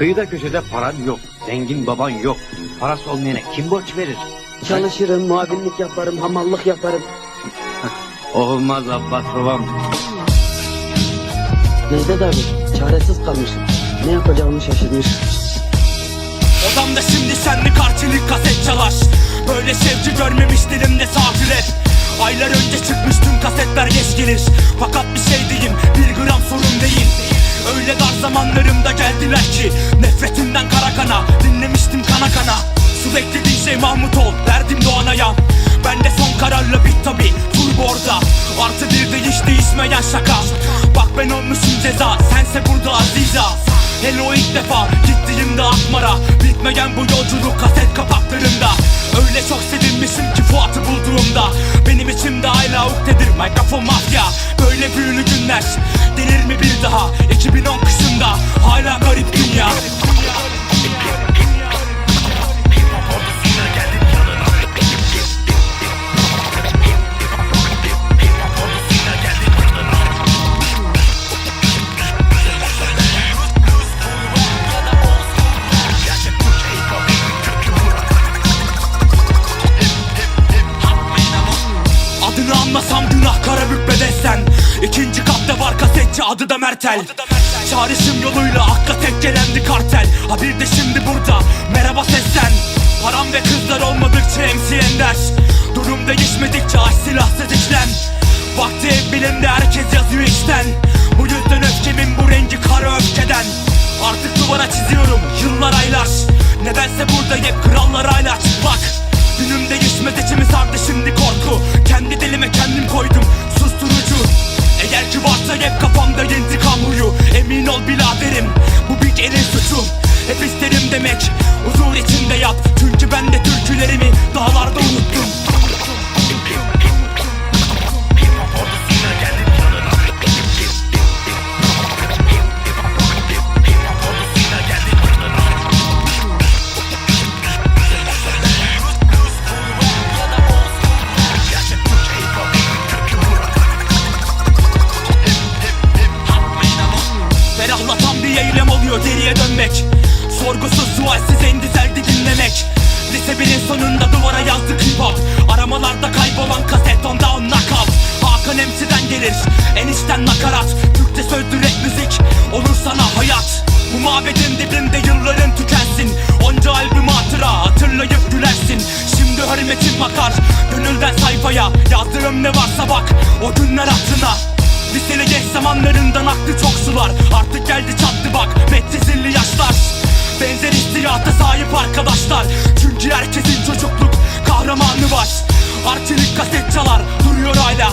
Kıyıda köşede paran yok. Zengin baban yok. Parası olmayana kim borç verir? Çalışırım, muavinlik yaparım, hamallık yaparım. Olmaz Abbas babam. Necdet abi, çaresiz kalmışım. Ne yapacağımı şaşırmış. Odamda şimdi senli kartili kaset çalar Böyle sevgi görmemiş dilimde rap Aylar önce çıkmış tüm kasetler geç gelir Fakat bir şey diyeyim bir gram sorun Öyle dar zamanlarımda geldiler ki Nefretinden kara kana dinlemiştim kana kana. Sürekli DJ Mahmut ol derdim Doğan Ayan Ben de son kararla bit tabi turbo orada Artı bir de hiç değişmeyen şaka. Bak ben olmuşum ceza sense burada aziza. Hele o ilk defa gittiğimde Akmar'a. Bitmeyen bu yolculuk kaset kapaklarında Öyle çok sevinmişim ki Fuat'ı bulduğumda. Benim içimde hala uktedir mikrofon mafya. Böyle büyülü günler 2010 kışında hala garip dünya. Adını anmasam var kasetçi adı da Mertel. Çağrışım yoluyla akla tek gelendi kartel. Ha bir de şimdi burada. Merhaba seslen Param ve kızlar olmadıkça MC Ender. Durum değişmedikçe aç silahsız işlem Vakti ev bilimde herkes yazıyor içten Bu yüzden öfkemin bu rengi kara öfkeden. Artık duvara çiziyorum yıllar aylar. Nedense burada hep krallar hala Varsa hep kafamda intikam huyu Emin ol biraderim bu bir elin suçu. Hep isterim demek huzur içinde yat. Çünkü ben de türkülerimi dağlarda unuttum dönmek Sorgusuz sualsiz en güzeldi dinlemek. Lise birin sonunda duvara yazdık hip hop Aramalarda kaybolan kaset onda on knockout. Hakan MC'den gelir enişten nakarat. Türkçe sözlü rap müzik olur sana hayat. Bu mabedin dibinde yılların tükensin. Onca albüm hatıra hatırlayıp gülersin. Şimdi hürmetim akar gönülden sayfaya. Yazdığım ne varsa bak o günler aklına Liseli genç zamanlarından aklı çok sular. Artık geldi çattı bak Arçelik kaset çalar duruyor hala